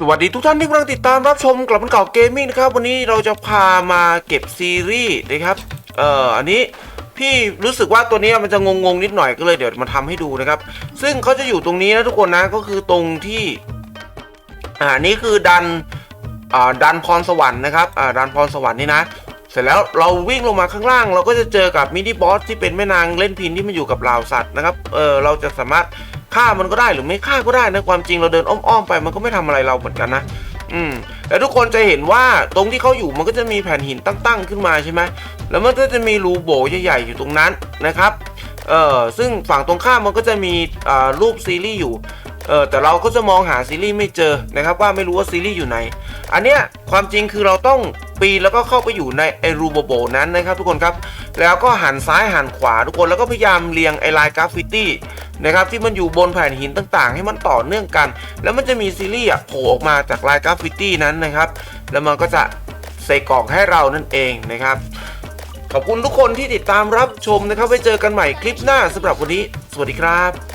สวัสดีทุกท่านที่กำลังติดตามรับชมกลับมันเก่าเกมมิ่งนะครับ วันนี้เราจะพามาเก็บซีรีส์นะครับ เอ่อ อันนี้พี่รู้สึกว่าตัวนี้มันจะงงๆนิดหน่อยก็เลยเดี๋ยวมาทำให้ดูนะครับ ซึ่งเขาจะอยู่ตรงนี้นะทุกคนนะก็คือตรงที่ อ่านี่คือดัน อ่าดันพรสวรรค์นะครับ อ่าดันพรสวรรค์นี่นะ เสร็จแล้วเราวิ่งลงมาข้างล่าง เราก็จะเจอกับมินิบอสที่เป็นแม่นางเล่นพินที่มันอยู่กับเหล่าสัตว์นะครับ เออเราจะสามารถฆ่ามันก็ได้หรือไม่ฆ่าก็ได้นะความจริงเราเดินอ้อมๆไปมันก็ไม่ทำอะไรเราเหมือนกันนะอืมแล้วทุกคนจะเห็นว่าตรงที่เขาอยู่มันก็จะมีแผ่นหินตั้งๆขึ้นมาใช่ไหมแล้วมันก็จะมีรูโบใหญ่ๆอยู่ตรงนั้นนะครับเออซึ่งฝั่งตรงข้ามมันก็จะมีอ่ารูปซีรีส์อยู่เออแต่เราก็จะมองหาซีรีส์ไม่เจอนะครับว่าไม่รู้ว่าซีรีส์อยู่ไหน อันเนี้ยความจริงคือเราต้อง ปีนแล้วก็เข้าไปอยู่ในไอรูโบโบนั้นนะครับทุกคนครับ แล้วก็หันซ้ายหันขวาทุกคนแล้วก็พยายามเรียงไอลายกราฟฟิตี้นะครับที่มันอยู่บนแผ่นหินต่างๆ ให้มันต่อเนื่องกัน แล้วมันจะมีซีรีส์โผล่ออกมาจากลายกราฟฟิตี้นั้นนะครับ แล้วมันก็จะใส่กล่องให้เรานั่นเองนะครับ ขอบคุณทุกคนที่ติดตามรับชมนะครับไว้เจอกันใหม่คลิปหน้าสำหรับวันนี้ สวัสดีครับ